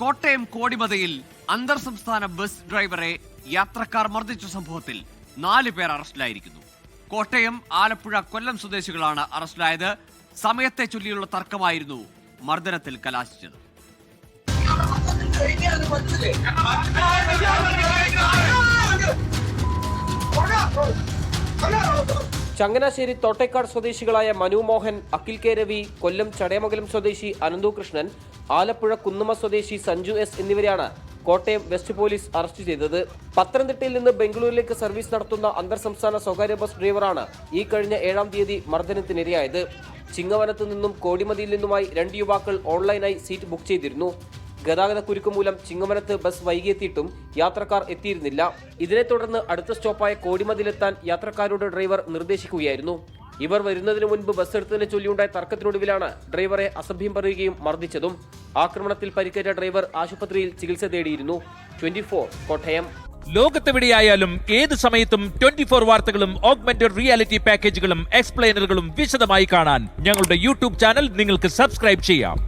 കോട്ടയം കോടിമതയിൽ അന്തർ സംസ്ഥാന ബസ് ഡ്രൈവറെ യാത്രക്കാർ മർദ്ദിച്ച സംഭവത്തിൽ നാല് പേർ അറസ്റ്റിലായിരിക്കുന്നു. കോട്ടയം ആലപ്പുഴ കൊല്ലം സ്വദേശികളാണ് അറസ്റ്റിലായത്. സമയത്തെ ചൊല്ലിയുള്ള തർക്കമായിരുന്നു മർദ്ദനത്തിൽ കലാശിച്ചത്. ചങ്ങനാശ്ശേരി തോട്ടേക്കാട് സ്വദേശികളായ മനുമോഹൻ അഖിൽ കെ രവി കൊല്ലം ചടയമംഗലം സ്വദേശി അനന്തു കൃഷ്ണൻ ആലപ്പുഴ കുന്നുമ സ്വദേശി സഞ്ജു എസ് എന്നിവരെയാണ് കോട്ടയം വെസ്റ്റ് പോലീസ് അറസ്റ്റ് ചെയ്തത്. പത്തനംതിട്ടയിൽ നിന്ന് ബംഗളൂരിലേക്ക് സർവീസ് നടത്തുന്ന അന്തർ സംസ്ഥാന സ്വകാര്യ ബസ് ഡ്രൈവറാണ് ഈ കഴിഞ്ഞ ഏഴാം തീയതി മർദ്ദനത്തിനിരയായത്. ചിങ്ങവനത്തു നിന്നും കോടിമതിയിൽ നിന്നുമായി രണ്ട് യുവാക്കൾ ഓൺലൈനായി സീറ്റ് ബുക്ക് ചെയ്തിരുന്നു. ഗതാഗത കുരുക്ക് മൂലം ചിങ്ങമനത്ത് ബസ് വൈകിയെത്തിയിട്ടും യാത്രക്കാർ എത്തിയിരുന്നില്ല. ഇതിനെ തുടർന്ന് അടുത്ത സ്റ്റോപ്പായ കോടിമതിലെത്താൻ യാത്രക്കാരോട് ഡ്രൈവർ നിർദ്ദേശിക്കുകയായിരുന്നു. ഇവർ വരുന്നതിന് മുൻപ് ബസ് എടുത്തതിനെ ചൊല്ലിയുണ്ടായ തർക്കത്തിനൊടുവിലാണ് ഡ്രൈവറെ അസഭ്യം പറയുകയും മർദ്ദിച്ചതും. ആക്രമണത്തിൽ പരിക്കേറ്റ ഡ്രൈവർ ആശുപത്രിയിൽ ചികിത്സ തേടിയിരുന്നു. ട്വന്റി കോട്ടയം. ലോകത്തെവിടെയായാലും ഏത് സമയത്തും ട്വന്റി ഫോർ വാർത്തകളും ഓഗ്മെന്റഡ് റിയാലിറ്റി പാക്കേജുകളും എക്സ്പ്ലെയിനറുകളും വിശദമായി കാണാൻ ഞങ്ങളുടെ യൂട്യൂബ് ചാനൽ നിങ്ങൾക്ക് സബ്സ്ക്രൈബ് ചെയ്യാം.